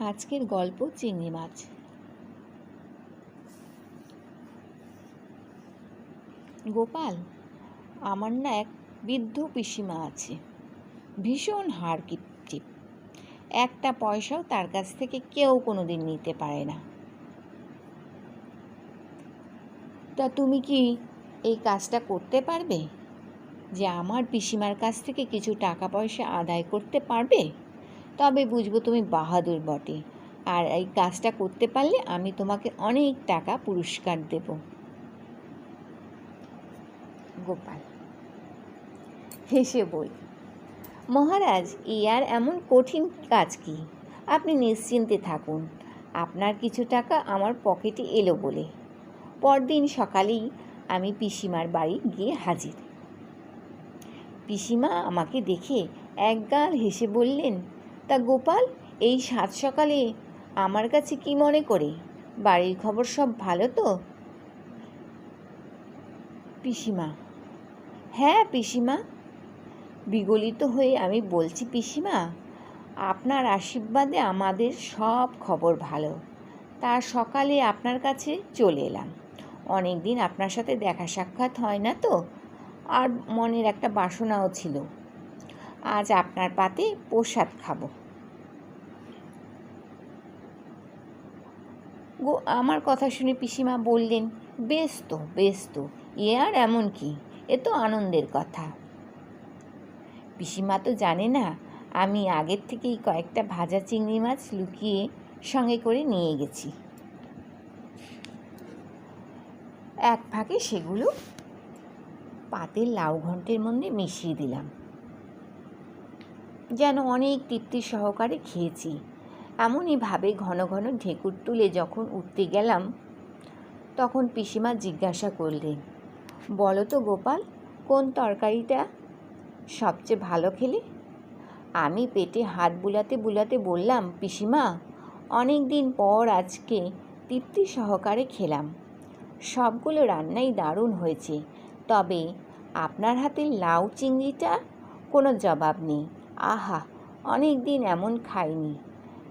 আজকের গল্প চিংড়ি মাছ। গোপাল, আমার না এক বৃদ্ধ পিসিমা আছে। ভীষণ হাড় কিপটিপ একটা পয়সাও তার কাছ থেকে কেউ কোনো দিন নিতে পারে না। তা তুমি কি এই কাজটা করতে পারবে? যে আমার পিসিমার কাছ থেকে কিছু টাকা পয়সা আদায় করতে পারবে? তবে বুঝব তুমি বাহাদুর বটে। আর এই কাজটা করতে পারলে আমি তোমাকে অনেক টাকা পুরস্কার দেব। গোপাল, হেসে বই মহারাজ এই আর এমন কঠিন কাজ কি? আপনি নিশ্চিন্তে থাকুন। আপনার কিছু টাকা আমার পকেটে এলো বলে। পরদিন সকালেই আমি পিসিমার বাড়ি গিয়ে হাজির। পিসিমা আমাকে দেখে একগাল হেসে বললেন তা গোপাল, এই সাত সকালে আমার কাছে কি মনে করে? বাড়ির খবর সব ভালো তো? পিসিমা। হ্যাঁ পিসিমা। বিগলিত হয়ে আমি বলছি, পিসিমা, আপনার আশীর্বাদে আমাদের সব খবর ভালো। তা সকালে আপনার কাছে চলে এলাম। অনেক দিন আপনার সাথে দেখা সাক্ষাৎ হয় না তো? আর মনের একটা বাসনাও ছিল। আজ আপনার পাতে প্রসাদ খাব। গো, আমার কথা শুনে পিসিমা বললেন বেশ তো বেশ তো এ আর এমন কি? এ তো আনন্দের কথা। পিসিমা তো জানে না, আমি আগের থেকেই কয়েকটা ভাজা চিংড়ি মাছ লুকিয়ে সঙ্গে করে নিয়ে গেছি। এক ফাঁকে সেগুলো পাতের লাউ ঘন্টের মধ্যে মিশিয়ে দিলাম। যেন অনেক তৃপ্তি সহকারে খেয়েছি। এমনইভাবে ঘন ঘন ঢেকুর তুলে যখন উঠতে গেলাম, তখন পিসিমা জিজ্ঞাসা করলেন, বলো তো গোপাল, কোন তরকারিটা সবচেয়ে ভালো খেলে? আমি পেটে হাত বুলাতে বুলাতে বললাম, পিসিমা, অনেক দিন পর আজকে তৃপ্তি সহকারে খেলাম। সবগুলো রান্নাই দারুণ হয়েছে, তবে আপনার হাতের লাউ চিংড়িটা কোনো জবাব নেই। আহা, অনেক দিন এমন খাইনি।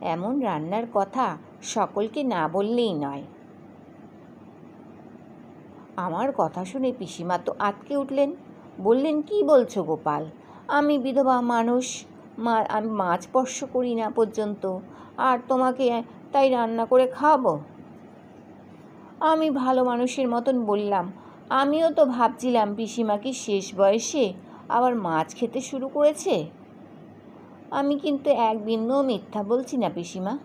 এমন রান্নার কথা সকলকে না বললেই নয়। আমার কথা শুনে পিসিমা তো আটকে উঠলেন। বললেন, কি বলছো গোপাল? আমি বিধবা মানুষ। মা, আমি মাছ স্পর্শ করি না পর্যন্ত। আর তোমাকে তাই রান্না করে খাওয়াবো? আমি ভালো মানুষের মতন বললাম। আমিও তো ভাবছিলাম পিসিমা কি শেষ বয়সে আবার মাছ খেতে শুরু করেছে। আমি কিন্তু এক বিন্দুও মিথ্যা বলছি না, পিসিমা।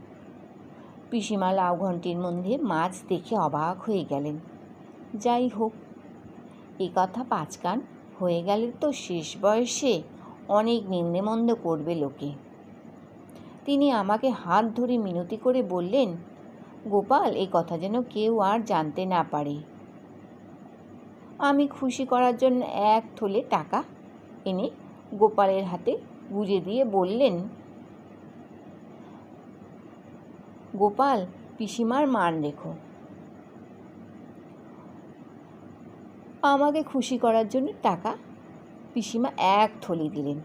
পিসিমা লাউ ঘন্টির মধ্যে মাছ দেখে অবাক হয়ে গেলেন। যাই হোক, এ কথা পাঁচকান হয়ে গেলে তো শেষ বয়সে অনেক নিন্দেমন্দ করবে লোকে। তিনি আমাকে হাত ধরে মিনতি করে বললেন, গোপাল এই কথা যেন কেউ আর জানতে না পারে। আমি খুশি করার জন্য এক থলে টাকা এনে গোপালের হাতে গুজে দিয়ে বললেন, গোপাল, পিসিমার মান রেখো আমাকে খুশি করার জন্য টাকা। পিসিমা এক থলি দিলেন।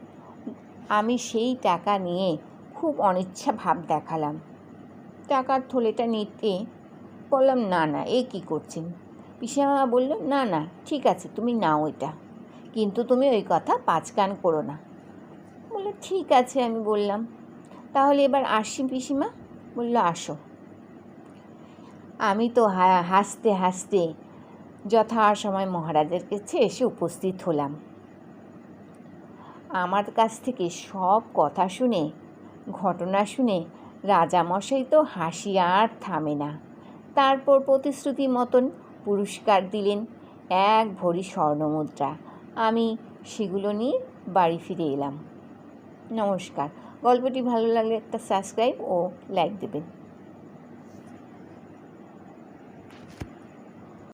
আমি সেই টাকা নিয়ে খুব অনিচ্ছা ভাব দেখালাম। টাকার থলেটা নিতে বললাম, না না, এ কী করছেন? পিসিমা বলল, না না, ঠিক আছে, তুমি নাও এটা। কিন্তু তুমি ওই কথা পাঁচ কান করো না। বলল, ঠিক আছে, আমি বললাম। তাহলে এবার আসি পিসিমা? বলল, আসো। আমি তো হাসতে হাসতে যথা সময় মহারাজের কাছে এসে উপস্থিত হলাম। আমার কাছ থেকে সব কথা শুনে, ঘটনা শুনে রাজামশাই তো হাসি আর থামে না। তারপর প্রতিশ্রুতি মতন পুরস্কার দিলেন এক ভরি স্বর্ণমুদ্রা। আমি সেগুলো নিয়ে বাড়ি ফিরে এলাম। নমস্কার। গল্পটি ভালো লাগলে একটা সাবস্ক্রাইব ও লাইক দেবেন।